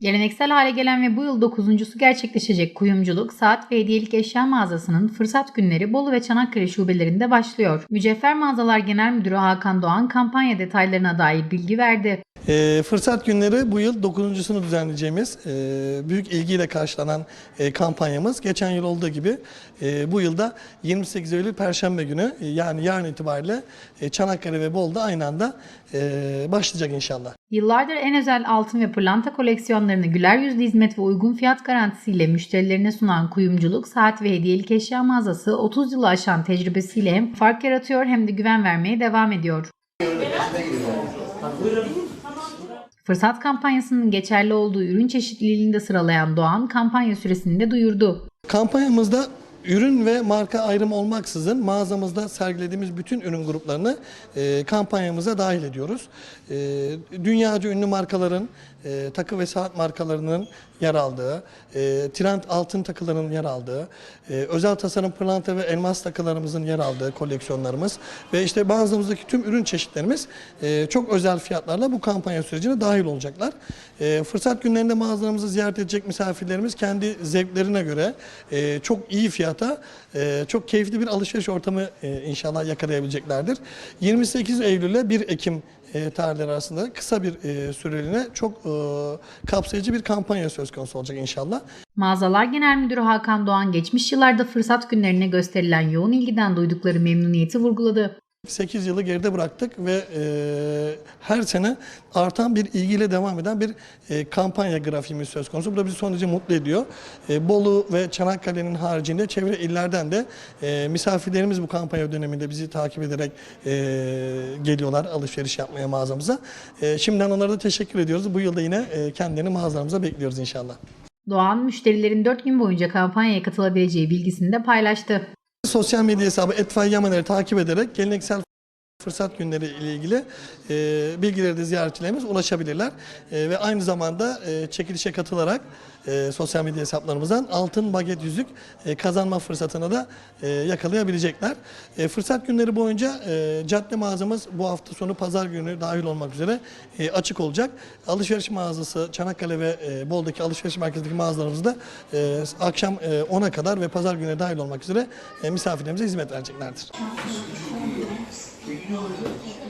Geleneksel hale gelen ve bu yıl dokuzuncusu gerçekleşecek kuyumculuk, saat ve hediyelik eşya mağazasının fırsat günleri Bolu ve Çanakkale şubelerinde başlıyor. Mücevher Mağazalar Genel Müdürü Hakan Doğan kampanya detaylarına dair bilgi verdi. E, fırsat günleri bu yıl 9.sunu düzenleyeceğimiz e, büyük ilgiyle karşılanan e, kampanyamız. Geçen yıl olduğu gibi e, bu yılda 28 Eylül Perşembe günü e, yani yarın itibariyle e, Çanakkale ve Bolu'da aynı anda e, başlayacak inşallah. Yıllardır en özel altın ve pırlanta koleksiyonlarını güler yüzlü hizmet ve uygun fiyat garantisiyle müşterilerine sunan kuyumculuk, saat ve hediyelik eşya mağazası 30 yılı aşan tecrübesiyle hem fark yaratıyor hem de güven vermeye devam ediyor. Fırsat kampanyasının geçerli olduğu ürün çeşitliliğini de sıralayan Doğan kampanya süresini de duyurdu. Kampanyamızda ürün ve marka ayrımı olmaksızın mağazamızda sergilediğimiz bütün ürün gruplarını e, kampanyamıza dahil ediyoruz. E, dünyaca ünlü markaların, e, takı ve saat markalarının yer aldığı, e, trend altın takılarının yer aldığı, e, özel tasarım pırlanta ve elmas takılarımızın yer aldığı koleksiyonlarımız ve işte mağazamızdaki tüm ürün çeşitlerimiz e, çok özel fiyatlarla bu kampanya sürecine dahil olacaklar. E, fırsat günlerinde mağazalarımızı ziyaret edecek misafirlerimiz kendi zevklerine göre e, çok iyi fiyata, e, çok keyifli bir alışveriş ortamı e, inşallah yakalayabileceklerdir. 28 Eylül ile 1 Ekim e, tarihleri arasında kısa bir e, süreliğine çok e, kapsayıcı bir kampanya söz konusu olacak inşallah. Mağazalar Genel Müdürü Hakan Doğan geçmiş yıllarda fırsat günlerine gösterilen yoğun ilgiden duydukları memnuniyeti vurguladı. 8 yılı geride bıraktık ve e, her sene artan bir ilgiyle devam eden bir e, kampanya grafiğimiz söz konusu. Bu da bizi son derece mutlu ediyor. E, Bolu ve Çanakkale'nin haricinde çevre illerden de e, misafirlerimiz bu kampanya döneminde bizi takip ederek e, geliyorlar alışveriş yapmaya mağazamıza. E, şimdiden onlara da teşekkür ediyoruz. Bu yılda yine e, kendilerini mağazalarımıza bekliyoruz inşallah. Doğan müşterilerin 4 gün boyunca kampanyaya katılabileceği bilgisini de paylaştı. Sosyal medya hesabı Etfai Yamaner'i takip ederek geleneksel fırsat günleri ile ilgili e, bilgileri de ziyaretçilerimiz ulaşabilirler. E, ve aynı zamanda e, çekilişe katılarak e, sosyal medya hesaplarımızdan altın baget yüzük e, kazanma fırsatını da e, yakalayabilecekler. E, fırsat günleri boyunca e, cadde mağazamız bu hafta sonu pazar günü dahil olmak üzere e, açık olacak. Alışveriş mağazası Çanakkale ve e, Bol'daki alışveriş merkezindeki mağazalarımızda e, akşam e, 10'a kadar ve pazar günü dahil olmak üzere e, misafirlerimize hizmet vereceklerdir. Thank you.